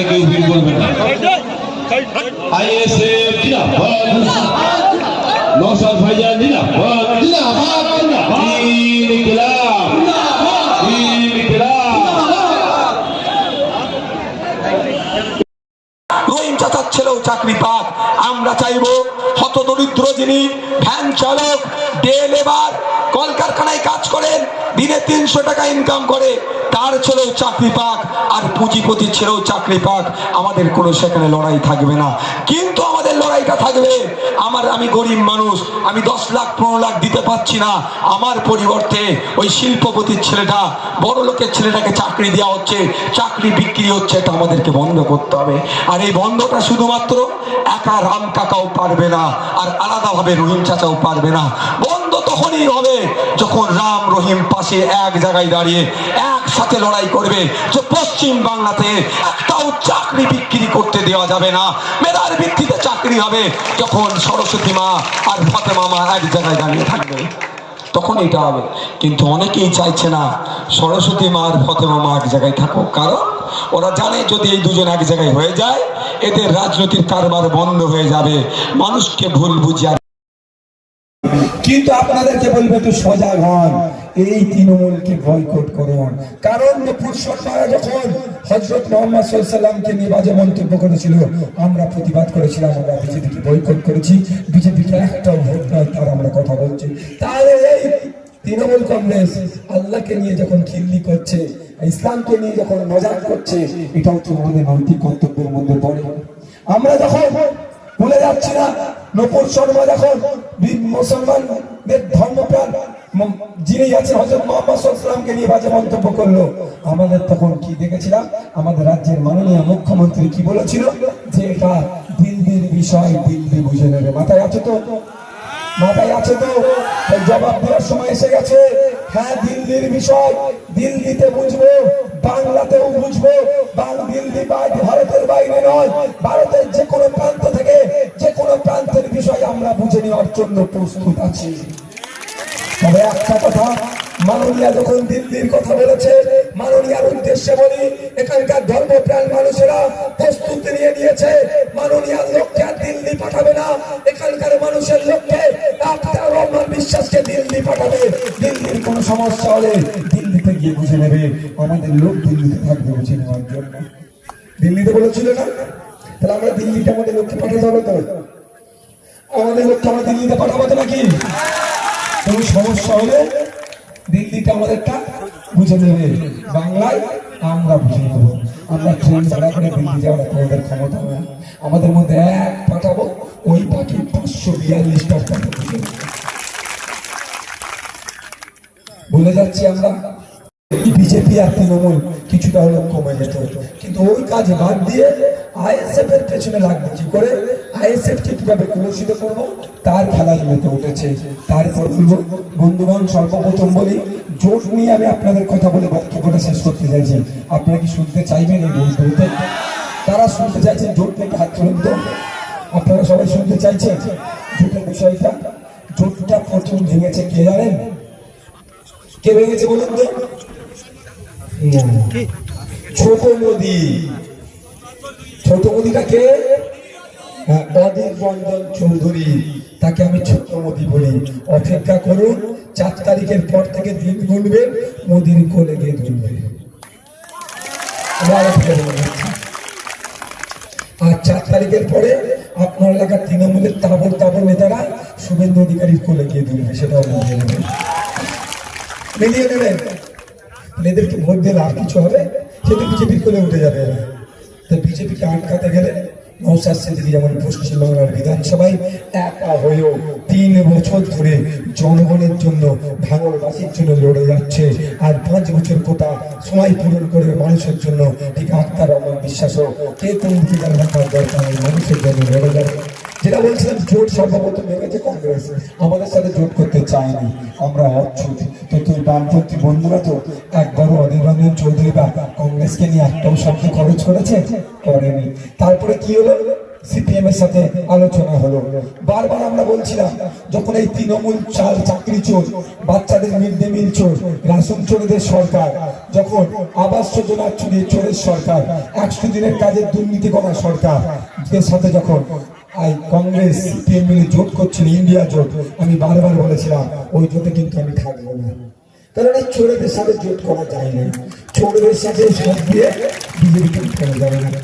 এখানে কেউ ভিড় করবেন না। ছেলেও চাকরি পাক। আমরা চাইব হত দরিদ্র যিনি ভ্যান চালক ডে লেবার কলকারখানায় কাজ করেন, দিনে তিনশো টাকা ইনকাম করে। তার ছেলেও চাকরি পাক, আর পুঁজিপতির ছেলেও চাকরি পাক। আমাদের কোনো সেখানে লড়াই থাকবে না। কিন্তু আমাদের লড়াইটা থাকবে। আমার, আমি গরিব মানুষ, আমি দশ লাখ, পনেরো লাখ দিতে পারছি না। আমার পরিবর্তে ওই শিল্পপতির ছেলেটা, বড় লোকের ছেলেটাকে চাকরি দেওয়া হচ্ছে, চাকরি বিক্রি হচ্ছে, এটা আমাদেরকে বন্ধ করতে হবে। আর এই বন্ধটা শুধুমাত্র একা রাম কাকাও পারবে না, আর আলাদাভাবে রহিম চাচাও পারবে না। বন্ধ তখনই হবে যখন রাম রহিম পাশে এক জায়গায় দাঁড়িয়ে একসাথে লড়াই করবে যে পশ্চিম বাংলাতে একটাও চাকরি বিক্রি করতে দেওয়া যাবে না। মেধার ভিত্তিতে চাকরি হবে যখন সরস্বতী মা আর ফাতেমা মা এক জায়গায় দাঁড়িয়ে থাকবে। তখন এটা হবে। কিন্তু অনেকেই চাইছে না সরস্বতী মা আর ফতেমা মা এক জায়গায় থাকুক। কারণ ওরা জানে যদি এই দুজন এক জায়গায় হয়ে যায়, এদের রাজনৈতিক কারবার বন্ধ হয়ে যাবে। মানুষকে ভুল বুঝিয়ে কিন্তু আপনাদেরকে বলব একটু সজাগ হন। এই তৃণমূলকে বয়কট করুন। কারণ যখন হজরত মোহাম্মদ সাল্লামকে নিয়ে বাজে মন্তব্য করেছিল। আমরা প্রতিবাদ করেছিলাম, আমরা বিজেপিকে বয়কট করেছি। বিজেপিকে একটাও ভোট নয় তার আমরা কথা বলছি। তাহলে এই তৃণমূল কংগ্রেস আল্লাহকে নিয়ে যখন খিল্লি করছে, ইসলামকে নিয়ে যখন মজাক করছে এটা হচ্ছে আমাদের নৈতিক কর্তব্যের মধ্যে পড়ে। আমরা যখন ভুলে যাচ্ছি না, নপুর শর্মা যখন মুসলমানদের ধর্মপ্রাণ যিনি আছেন হজরত নিয়ে বাজে মন্তব্য করল, আমাদের তখন কি দেখেছিলাম? আমাদের রাজ্যের মাননীয় মুখ্যমন্ত্রী কি বলেছিল? যে এটা দিল্লির বিষয় দিল্লি বুঝে নেবে। মাথায় আছে তো? মাথায় আছে তো? জবাব দেওয়ার সময় এসে গেছে। হ্যাঁ দিল্লির বিষয় দিল্লিতে বুঝব, বাংলাতেও বুঝব। দিল্লি ভারতের বাইরে নয়, ভারতের যে কোনো প্রান্ত থেকে যে কোনো প্রান্তের বিষয় আমরা বুঝে নেওয়ার জন্য প্রস্তুত আছি। তবে একটা কথা, মাননীয়া যখন দিল্লির কথা বলেছে, মাননীয়ার উদ্দেশ্যে বলি, এখানকার ধর্মপ্রাণ মানুষেরা প্রস্তুতি নিয়ে নিয়েছে, মাননীয়ার লক্ষ্যে দিল্লি পাঠাবে না। এখানকার মানুষের লক্ষ্যে ডাক্তার রহমান বিশ্বাসকে দিল্লি পাঠাবে। দিল্লির কোনো সমস্যা হলে দিল্লিতে গিয়ে বুঝে নেবে, আমাদের লোক দিল্লিতে থাকবে বুঝে নেওয়ার জন্য। দিল্লিতে বলেছিল না? তাহলে আমরা দিল্লিতে আমাদের লক্ষ্যে পাঠাতে হবে তো? আমাদের লক্ষ্যে আমরা দিল্লিতে পাঠাবো তো নাকি? কোনো সমস্যা হলে দিল্লিতে আমাদেরটা বুঝে নেবে। বাংলায় আমরা বুঝে নেব। আমরা ট্রেন ভাড়া করে দিল্লি যাওয়ার আমাদের ক্ষমতা আমাদের মধ্যে এক পাঠাবো, ওই পাখি পাঁচশো বিয়াল্লিশটা নেবে। বলে যাচ্ছি আমরা, বিজেপি আর তৃণমূল কিছুটা হলেও কমে যেত কিন্তু ওই কাজ বাদ দিয়ে আইএসএফ এর পেছনে লাগবে। কি করে? আইএসএফ কে কীভাবে কলুষিত করব তার খেলায় মেতে উঠেছে। তারপর বন্ধুগণ সর্বপ্রথম বলি জোট নিয়ে আমি আপনাদের কথা বলে বক্তব্যটা শেষ করতে চাইছি। আপনারা কি শুনতে চাইবেন এই বক্তব্যতে তারা শুনতে চাইছেন জোট থেকে হাত তুলুন তো? আপনারা সবাই শুনতে চাইছেন জোটের বিষয়টা? জোটটা প্রথম ভেঙেছে কে জানেন? কে ভেঙেছে বলুন তো? ছোট নদী ছোট নদীটা কে? অধীর রঞ্জন চৌধুরী, তাকে আমি ছোট মোদী বলি। অপেক্ষা করুন, চার তারিখের পর থেকে দিন গুনবেন মোদির কোলে গিয়ে ধরবে। আর চার তারিখের পরে আপনার এলাকার তৃণমূলের তাবর তাবর নেতারা শুভেন্দু অধিকারীর কোলে গিয়ে ধরবে, সেটাও মিলিয়ে নেবেন মিলিয়ে নেবেন। এদেরকে ভোট দিলে আর কিছু হবে? সেটা বিজেপির কোলে উঠে যাবে। তো বিজেপিকে আটকাতে গেলে নৌসাদ সিদ্দিকি যেমন পশ্চিমবাংলার বিধানসভায় একা হয়েও তিন বছর ধরে জনগণের জন্য ভাঙলবাসীর জন্য লড়ে যাচ্ছে। আর পাঁচ বছর কোটা সময় পূরণ করে মানুষের জন্য ঠিক আত্মার রহমান বিশ্বাসও। কে কোন দরকার মানুষের জন্য লড়ে যাবে। যেটা বলছিলাম, জোট সর্বপ্রথম ভেঙেছে কংগ্রেস। আমাদের সাথে জোট করতে চায়নি। আমরা অচ্ছুত। তো তুই বামপন্থী বন্ধুরা তো একবারও অধীর রঞ্জন চৌধুরী বা কংগ্রেসকে নিয়ে একটাও শব্দ খরচ করেছে? করেনি। তারপরে কি হলো? সিপিএম এর সাথে আলোচনা হলো। বারবার আমরা বলছিলাম, যখন এই তৃণমূল চাল চাকরি চোর, বাচ্চাদের মিড ডে মিল চোর, রাশন চোরদের সরকার, যখন আবাস যোজনা চুরি চোরের সরকার, একশো দিনের কাজের দুর্নীতি করা সরকার সাথে যখন এই কংগ্রেস সিপিএম মিলে জোট করছিল, ইন্ডিয়া জোট। আমি বারবার বলেছিলাম, ওই জোটে কিন্তু আমি থাকব না। কারণ এই চোরেদের সাথে জোট করা যায় না। চোরদের সাথে সব দিয়ে বিজেপি করা যাবে না।